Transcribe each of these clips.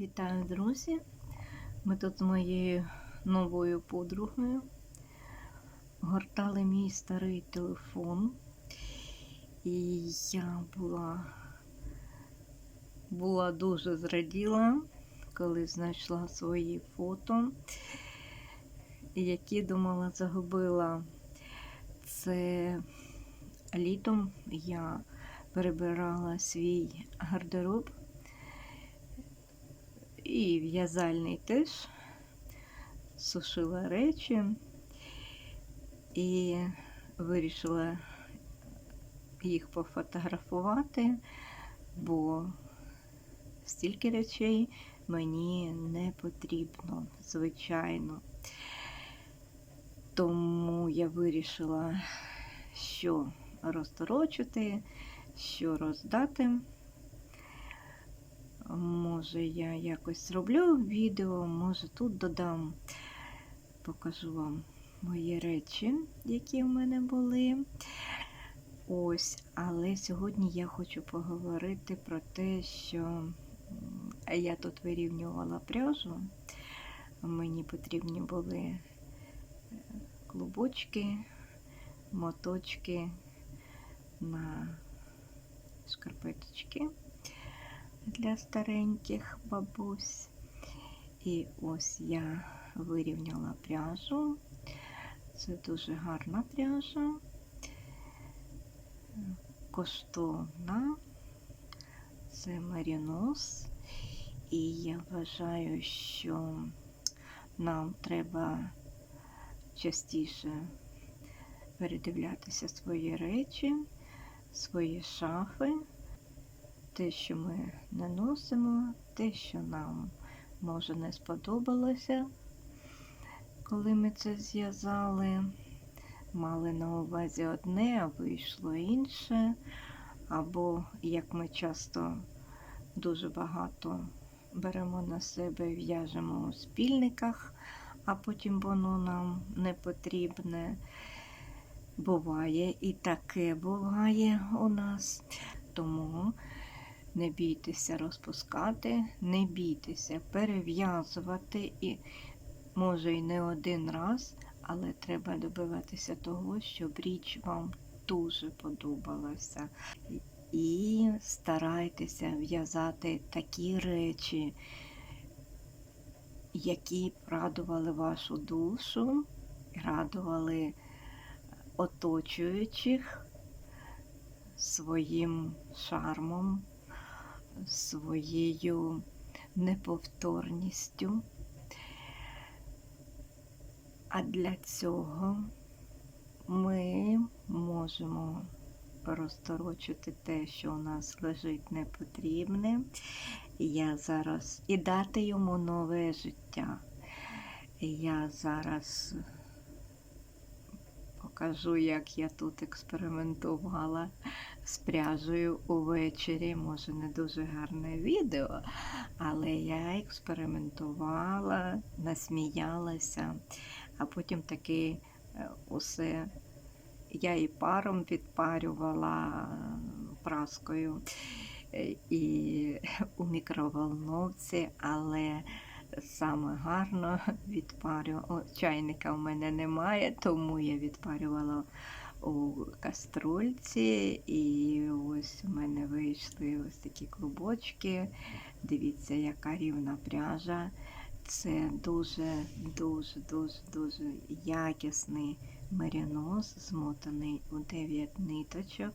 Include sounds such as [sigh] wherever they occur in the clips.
Вітаю, друзі! Ми тут з моєю новою подругою гортали мій старий телефон, і я була, була дуже зраділа, коли знайшла свої фото, які думала загубила. Це літом я перебирала свій гардероб і в'язальний теж сушила речі і вирішила їх пофотографувати, бо стільки речей мені не потрібно, звичайно. Тому я вирішила, що розторочити, що роздати. Може, я якось зроблю відео, може тут додам, покажу вам мої речі, які в мене були. Ось, але сьогодні я хочу поговорити про те, що я тут вирівнювала пряжу. Мені потрібні були е, клубочки, моточки на шкарпеточки для стареньких бабусь. І ось я вирівняла пряжу. Це дуже гарна пряжа, коштовна, це марінос. І я вважаю, що нам треба частіше передивлятися свої речі, свої шафи те, що ми не носимо, те, що нам може не сподобалося, коли ми це зв'язали, мали на увазі одне, а вийшло інше. Або, як ми часто дуже багато беремо на себе, в'яжемо у спільниках, а потім воно нам не потрібне. Буває і таке буває у нас. Тому не бійтеся розпускати, не бійтеся перев'язувати і, може, й не один раз, але треба добиватися того, щоб річ вам дуже подобалася. І старайтеся в'язати такі речі, які радували вашу душу, радували оточуючих своїм шармом, своєю неповторністю. А для цього ми можемо розторочити те, що у нас лежить непотрібне. Я зараз і дати йому нове життя. Я зараз покажу, як я тут експериментувала з пряжею увечері. Може, не дуже гарне відео, але я експериментувала, насміялася, а потім таки е, усе я і паром відпарювала праскою е, і [laughs] у мікроволновці, але саме гарно відпарювала. Чайника в мене немає, тому я відпарювала у каструльці, і ось у мене вийшли ось такі клубочки. Дивіться, яка рівна пряжа. Це дуже-дуже дуже дуже якісний мерінос, змотаний у 9 ниточок.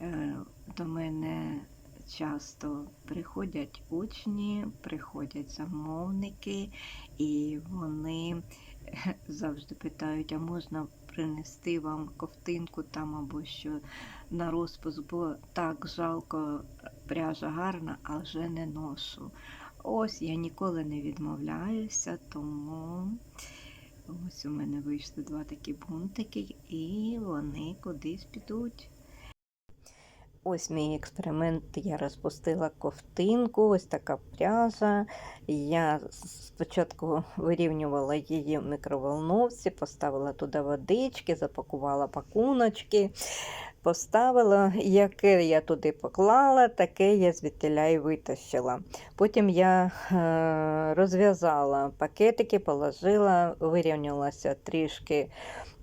Е, до мене часто приходять учні, приходять замовники, і вони [laughs] завжди питають, а можна принести вам ковтинку там або що на розпуск, бо так жалко, пряжа гарна, а вже не ношу. Ось я ніколи не відмовляюся, тому ось у мене вийшли два такі бунтики, і вони кудись підуть. Ось мій експеримент. Я розпустила ковтинку, ось така пряжа. Я спочатку вирівнювала її в мікроволновці, поставила туди водички, запакувала пакуночки, поставила, яке я туди поклала, таке я звідтіля і витащила. Потім я е, розв'язала пакетики, положила, вирівнялася трішки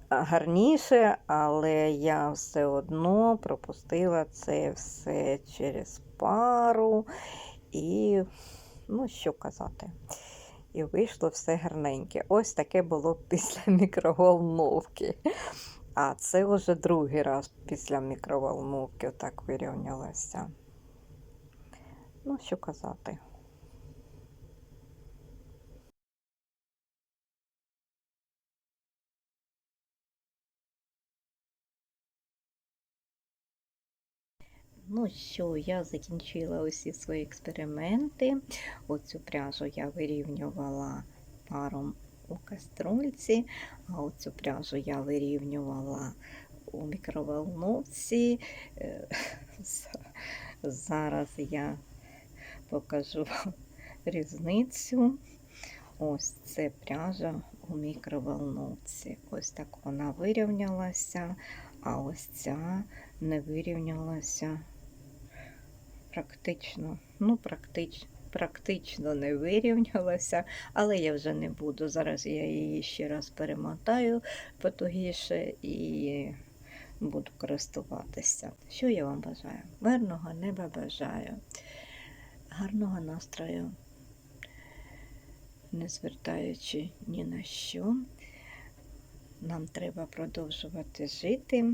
гарніше, але я все одно пропустила це все через пару і, ну, що казати. І вийшло все гарненьке. Ось таке було [laughs] після мікроволновки. А це вже другий раз після мікроволновки отак вирівнялося. Ну, що казати. Ну що, я закінчила усі свої експерименти. Оцю пряжу я вирівнювала паром у каструльці, а оцю пряжу я вирівнювала у мікроволновці. Е, [laughs] Зараз я покажу вам різницю. Ось це пряжа у мікроволновці. Ось так вона вирівнялася, а ось ця не вирівнялася практично, ну, практично. Практично не вирівнялася, але я вже не буду. Зараз я її ще раз перемотаю потугіше і буду користуватися. Що я вам бажаю? Мирного неба бажаю, гарного настрою, не звертаючи ні на що. Нам треба продовжувати жити,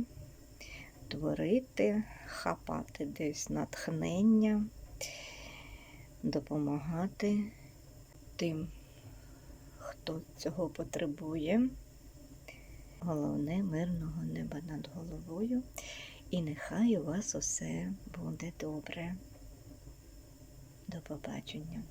творити, хапати десь натхнення, допомагати тим, хто цього потребує. Головне мирного неба над головою. І нехай у вас усе буде добре. До побачення.